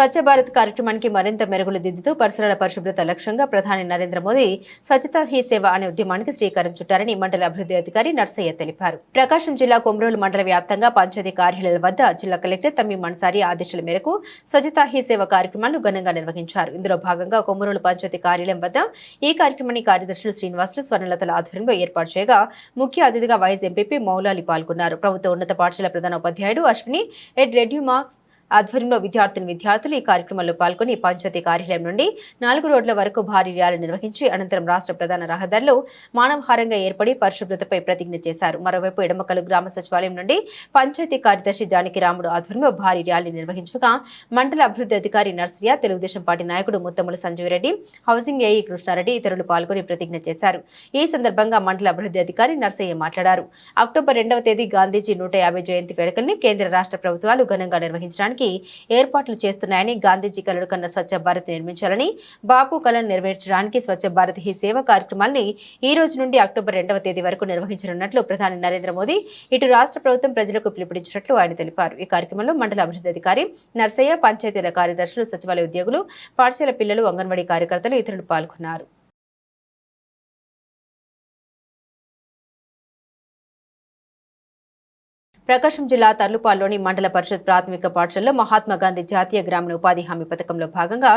స్వచ్ఛ భారత్ కార్యక్రమానికి మరింత మెరుగులు దిద్దుతూ పరిసరాల పరిశుభ్రత లక్ష్యంగా ప్రధాని నరేంద్ర మోదీ స్వచ్ఛతా హీ సేవ అనే ఉద్యమానికి శ్రీకారం చుట్టారని మండల అభివృద్ధి అధికారి నర్సయ్య తెలిపారు. ప్రకాశం జిల్లా కొమరోలు మండల వ్యాప్తంగా పంచాయతీ కార్యాలయాల వద్ద జిల్లా కలెక్టర్ తమ్మి మన్సారి ఆదేశాల మేరకు స్వచ్ఛతా హీ సేవ కార్యక్రమాలను ఘనంగా నిర్వహించారు. ఇందులో భాగంగా కొమరోలు పంచాయతీ కార్యాలయం వద్ద ఈ కార్యక్రమాన్ని కార్యదర్శులు శ్రీనివాసులు స్వర్ణలతల ఆధ్వర్యంలో ఏర్పాటు చేయగా ముఖ్య అతిథిగా వైఎస్ ఎంపీపీ మౌలాలి పాల్గొన్నారు. ప్రభుత్వ ఉన్నత పాఠశాల ప్రధాన ఉపాధ్యాయుడు అశ్విని ఎడ్ రెడ్యూమా ఆధ్వర్యంలో విద్యార్థిని విద్యార్థులు ఈ కార్యక్రమంలో పాల్గొని పంచాయతీ కార్యాలయం నుండి నాలుగు రోడ్ల వరకు భారీ ర్యాలీ నిర్వహించి అనంతరం రాష్ట్ర ప్రధాన రహదారిలో మానవహారంగా ఏర్పడి పరిశుభ్రతపై ప్రతిజ్ఞ చేశారు. మరోవైపు ఎడమకలు గ్రామ సచివాలయం నుండి పంచాయతీ కార్యదర్శి జానకి రాముడు ఆధ్వర్యంలో భారీ ర్యాలీ నిర్వహించగా మండల అభివృద్ధి అధికారి నర్సియా తెలుగుదేశం పార్టీ నాయకుడు ముత్తముల సంజీవరెడ్డి హౌసింగ్ ఏఈ కృష్ణారెడ్డి ఇతరులు పాల్గొని ప్రతిజ్ఞ చేశారు. ఈ సందర్భంగా మండల అభివృద్ధి అధికారి నర్సయ్య మాట్లాడారు. అక్టోబర్ రెండవ తేదీ గాంధీజీ నూట యాభై జయంతి వేడుకల్ని కేంద్ర రాష్ట్ర ప్రభుత్వాలు ఘనంగా నిర్వహించడానికి ఏర్పాట్లు చేస్తున్నాయని గాంధీజీ కలడు కన్న స్వచ్ఛ భారత్ నిర్మించాలని బాపు కళను నెరవేర్చడానికి స్వచ్ఛ భారత్ హీ సేవ కార్యక్రమాన్ని ఈ రోజు నుండి అక్టోబర్ రెండవ తేదీ వరకు నిర్వహించనున్నట్లు ప్రధాని నరేంద్ర మోదీ ఇటు రాష్ట్ర ప్రభుత్వం ప్రజలకు పిలుపునిచ్చినట్లు ఆయన తెలిపారు. ఈ కార్యక్రమంలో మండల అభివృద్ధి అధికారి నర్సయ్య పంచాయతీల కార్యదర్శులు సచివాలయ ఉద్యోగులు పాఠశాల పిల్లలు అంగన్వాడీ కార్యకర్తలు ఇతరులు పాల్గొన్నారు. ప్రకాశం జిల్లా తర్లుపాల్లోని మండల పరిషత్ ప్రాథమిక పాఠశాలలో మహాత్మా గాంధీ జాతీయ గ్రామీణ ఉపాధి హామీ పథకంలో భాగంగా